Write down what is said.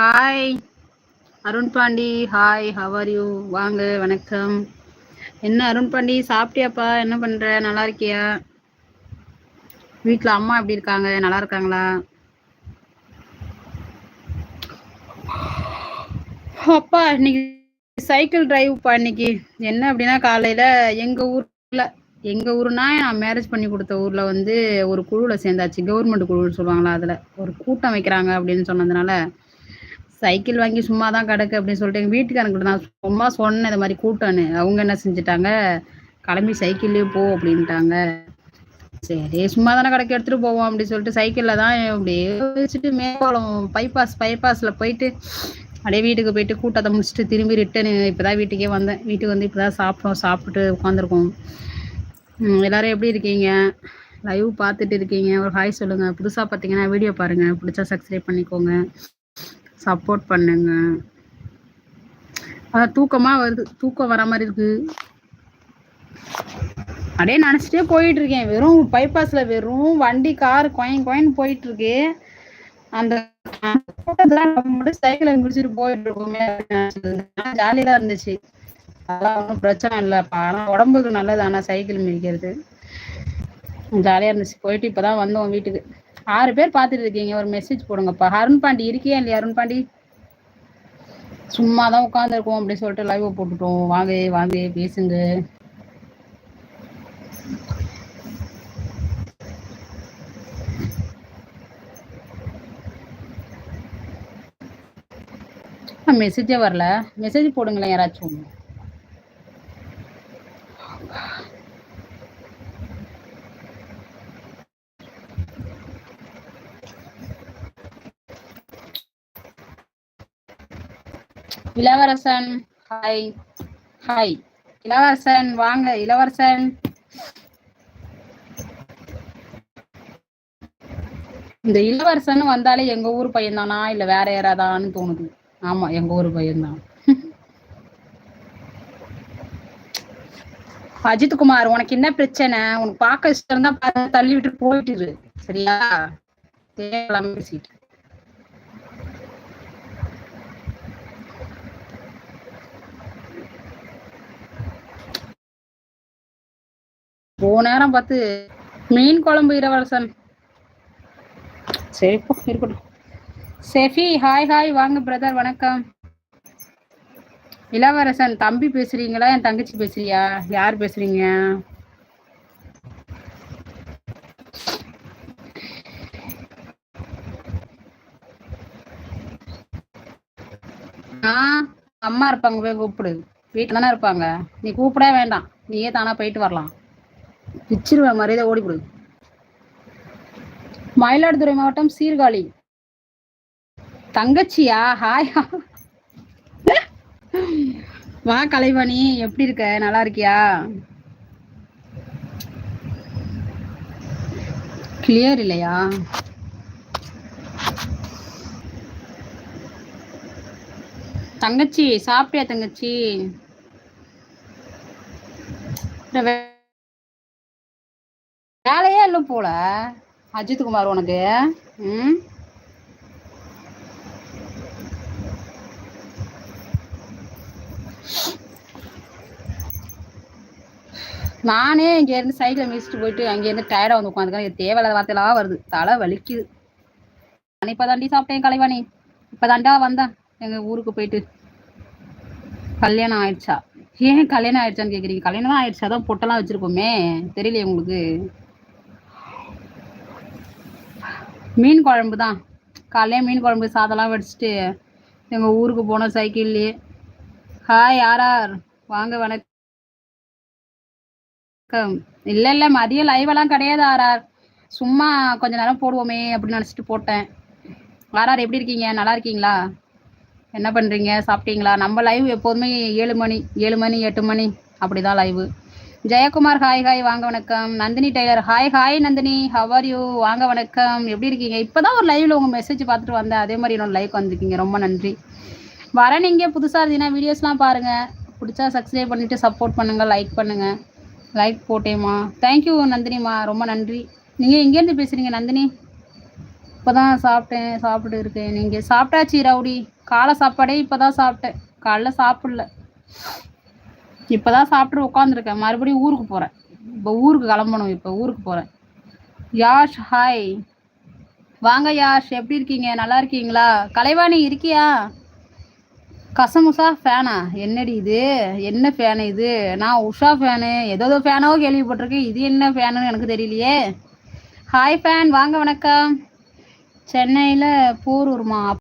Hi Arun Pandi hi how are you வாங்க வணக்கம். என்ன அருண் பாண்டி சாப்பிட்டியாப்பா? என்ன பண்ற? நல்லா இருக்கியா? வீட்டில் அம்மா எப்படி இருக்காங்க? நல்லா இருக்காங்களா? அப்பா இன்னைக்கு சைக்கிள் டிரைவ்ப்பா இன்னைக்கு. என்ன அப்படின்னா காலையில எங்க ஊர்ல எங்க ஊர்னா நான் மேரேஜ் பண்ணி கொடுத்த ஊர்ல வந்து ஒரு குழுவில் சேர்ந்தாச்சு. கவர்மெண்ட் குழுன்னு சொல்லுவாங்களா அதுல ஒரு கூட்டம் வைக்கிறாங்க அப்படின்னு சொன்னதுனால சைக்கிள் வாங்கி சும்மா தான் கிடக்கு அப்படின்னு சொல்லிட்டு எங்கள் வீட்டுக்காரங்கிட்ட நான் சும்மா சொன்னேன் இந்த மாதிரி கூட்டம்னு அவங்க என்ன செஞ்சுட்டாங்க? கிளம்பி சைக்கிள்லேயே போ அப்படின்ட்டாங்க. சரி சும்மா தானே கடைக்கு எடுத்துகிட்டு போவோம் அப்படின்னு சொல்லிட்டு சைக்கிளில் தான் அப்படியே வச்சுட்டு மேம்பாலம் பைபாஸ் பைபாஸில் போயிட்டு அப்படியே வீட்டுக்கு போயிட்டு கூட்டத்தை முடிச்சுட்டு திரும்பி ரிட்டர்ன் இப்பதான் வீட்டுக்கே வந்தேன். வீட்டுக்கு வந்து இப்பதான் சாப்பிட்டோம் சாப்பிட்டு உட்காந்துருக்கோம் எல்லோரும் எப்படி இருக்கீங்க? லைவ் பார்த்துட்டு இருக்கீங்க. ஒரு ஹாய் சொல்லுங்கள் புதுசாக பார்த்தீங்கன்னா வீடியோ பாருங்கள் பிடிச்சா சப்ஸ்கிரைப் பண்ணிக்கோங்க. சப்போர்ட் பண்ணுங்க. அதான் தூக்கமா வருது. தூக்கம் வர மாதிரி இருக்கு. அப்படியே நினச்சிட்டே போயிட்டு இருக்கேன். வெறும் பைபாஸ்ல வெறும் வண்டி கார் கொயின் கொயின் போயிட்டு இருக்கு. அந்த சைக்கிளை முடிச்சுட்டு போயிட்டு இருக்கோமே. ஜாலியா தான் இருந்துச்சு. அதெல்லாம் ஒன்றும் பிரச்சனை இல்லைப்பா ஆனா உடம்புக்கு நல்லது. ஆனா சைக்கிள் மிதிக்கிறது. ஜாலியா இருந்துச்சு. போயிட்டு இப்பதான் வந்தோம் வீட்டுக்கு. ஆறு பேர் பார்த்துட்டு இருக்கீங்க. ஒரு மெசேஜ் போடுங்கப்பா. அருண் பாண்டி இருக்கியா இல்லையா? அருண் பாண்டி? சும்மா தான் உட்காந்துருக்கோம் அப்படின்னு சொல்லிட்டு லைவ் போட்டுட்டோம். வாங்க வாங்க பேசுங்க. மெசேஜே வரல. மெசேஜ் போடுங்களேன் யாராச்சும். இளவரசன் ஹாய் ஹாய் இளவரசன் வாங்க இளவரசன். இந்த இளவரசன் வந்தாலே எங்க ஊர் பையன்தானா? இல்ல வேற யாராதான்னு தோணுது. ஆமா எங்க ஊர் பையன்தான். அஜித் குமார் உனக்கு என்ன பிரச்சனை? உனக்கு பார்க்க இஷ்டம் இருந்தா பார்த்து தள்ளி விட்டு போயிட்டுரு. சரியா? தேவையில்லாம பேசிட்டு. போ நேரம் பார்த்து மீன் குழம்பு இளவரசன். சரி இருக்கட்டும். செஃபி ஹாய் ஹாய் வாங்க பிரதர் வணக்கம். இளவரசன் தம்பி பேசுறீங்களா? என் தங்கச்சி பேசுறியா? யார் பேசுறீங்க? அம்மா இருப்பாங்க போய் கூப்பிடு. வீட்டுல தானே இருப்பாங்க. நீ கூப்பிடவே வேண்டாம். நீயே தானா போயிட்டு வரலாம். பிச்சிருவேன் மரியாதை ஓடிவிடு மயிலாடுதுறை மாவட்டம் சீர்காழி. தங்கச்சியா? ஹாய் வா கலைவாணி. எப்படி இருக்க? நல்லா இருக்கியா? கிளியர் இல்லையா? தங்கச்சி சாப்பிட்டியா தங்கச்சி? வேலையே இல்லை போல. அஜித் குமார் உனக்கு. ம்? நானே இங்கே இருந்து சைக்கிளை மிதிச்சுட்டு போயிட்டு அங்கேருந்து டயர்டாக வந்து உட்காந்துருக்கேன் தேவையில்லாத வார்த்தையெல்லாம் வருது. தலை வலிக்குது. நான் இப்போ தாண்டி சாப்பிட்டேன் கலைவாணி. இப்பதாண்டா வந்தேன். எங்கள் ஊருக்கு போயிட்டு. கல்யாணம் ஆயிடுச்சா? ஏன் கல்யாணம் ஆயிடுச்சான்னு கேட்குறீங்க கல்யாணம் தான் ஆயிடுச்சா. தான் பொட்டெல்லாம் வச்சிருக்கோமே. தெரியலையே உங்களுக்கு. மீன் குழம்பு தான். காலையில் மீன் குழம்பு சாதம்லாம் வடிச்சிட்டு எங்கள் ஊருக்கு போனோம் சைக்கிள்லேயே. ஹாய் யாரார் வாங்க வணக்கம். இல்லை இல்லை மதியம் லைவெல்லாம் கிடையாது ஆர்ஆர் சும்மா கொஞ்ச நேரம் போடுவோமே அப்படின்னு நினச்சிட்டு போட்டேன். ஆர்ஆர் எப்படி இருக்கீங்க? நல்லா இருக்கீங்களா? என்ன பண்ணுறீங்க சாப்பிட்டீங்களா? நம்ம லைவ் எப்போதுமே ஏழு மணி ஏழு மணி எட்டு மணி அப்படிதான் லைவ் ஜெயக்குமார் ஹாய் ஹாய் வாங்க வணக்கம். Nandhini tailor hi hi Nandhini. How are you வாங்க வணக்கம். எப்படி இருக்கீங்க? இப்போதான் ஒரு லைவ்ல உங்க மெசேஜ் பார்த்துட்டு வந்தேன். அதே மாதிரி என்னோட லைக் வந்திருக்கீங்க. ரொம்ப நன்றி. வர நீங்க. புதுசா இருந்தீங்கன்னா வீடியோஸ்லாம் பாருங்க. பிடிச்சா சப்ஸ்கிரைப் பண்ணிட்டு சப்போர்ட் பண்ணுங்க. லைக் பண்ணுங்க. லைக் போட்டேம்மா. தேங்க்யூ நந்தினிம்மா. ரொம்ப நன்றி. நீங்கள் எங்கேருந்து பேசுகிறீங்க நந்தினி? இப்போ தான் சாப்பிட்டேன். சாப்பிட்டு இருக்கேன். நீங்கள் சாப்பிட்டாச்சு ரவுடி. காலை சாப்பாடே இப்போ தான் சாப்பிட்டேன். காலைல சாப்பிடல. இப்பதான் சாப்பிட்டு உட்காந்துருக்கேன் மறுபடியும் ஊருக்கு போறேன். இப்போ ஊருக்கு கிளம்பணும். இப்போ ஊருக்கு போறேன். யாஷ் ஹாய் வாங்க யாஷ் எப்படி இருக்கீங்க? நல்லா இருக்கீங்களா? கலைவாணி இருக்கியா? கசமுசா ஃபேனா என்னடி இது? என்ன ஃபேனு இது? நான் உஷா ஃபேனு ஏதோ ஃபேனோ கேள்விப்பட்டிருக்கேன். இது என்ன ஃபேனுன்னு எனக்கு தெரியலையே. ஹாய் ஃபேன் வாங்க வணக்கம். சென்னையில் போரூர்மா?